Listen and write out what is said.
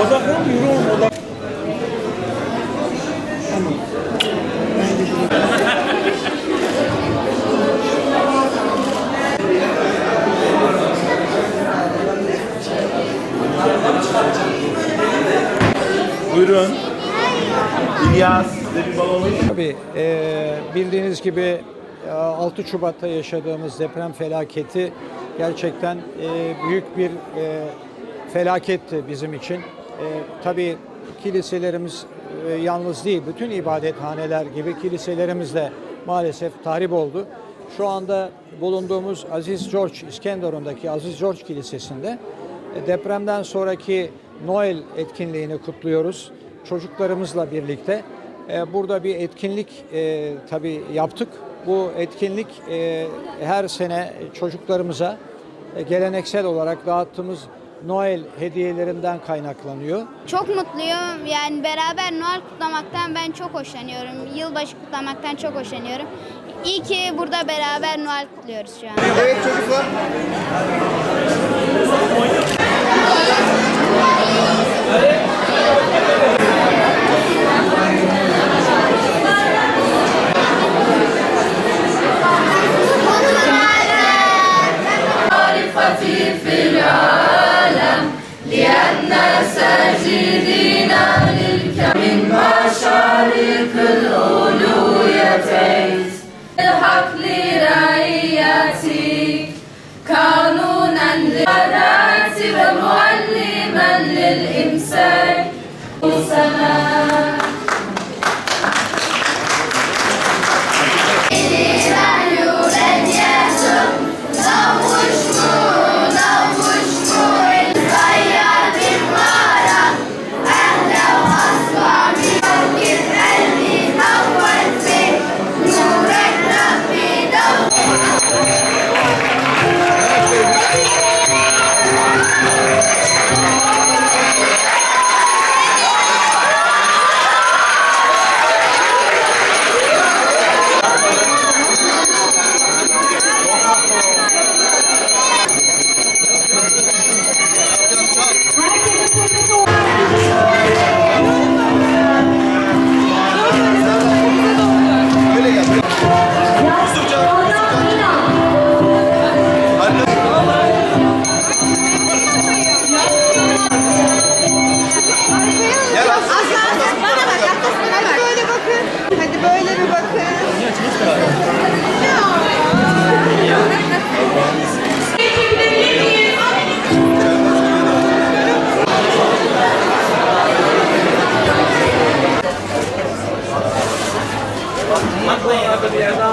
Odaklan yürü. Buyurun. İlyas size bir balon Tabii e, bildiğiniz gibi e, 6 Şubat'ta yaşadığımız deprem felaketi gerçekten e, büyük bir e, felaketti bizim için. E, tabii kiliselerimiz e, yalnız değil, bütün ibadethaneler gibi kiliselerimiz de maalesef tahrip oldu. Şu anda bulunduğumuz Aziz George İskenderun'daki Aziz George Kilisesi'nde e, depremden sonraki Noel etkinliğini kutluyoruz çocuklarımızla birlikte. E, Burada bir etkinlik e, tabii yaptık. Bu etkinlik e, her sene çocuklarımıza geleneksel olarak dağıttığımız Noel hediyelerinden kaynaklanıyor. Çok mutluyum. Yani beraber Noel kutlamaktan ben çok hoşlanıyorum. Yılbaşı kutlamaktan çok hoşlanıyorum. İyi ki burada beraber Noel kutluyoruz şu an. Evet çocuklar. kanunan lara Bana bak yaklaşın. Hadi bak. böyle bakın. Hadi böyle bir bakın. Bakmayın, bir yerden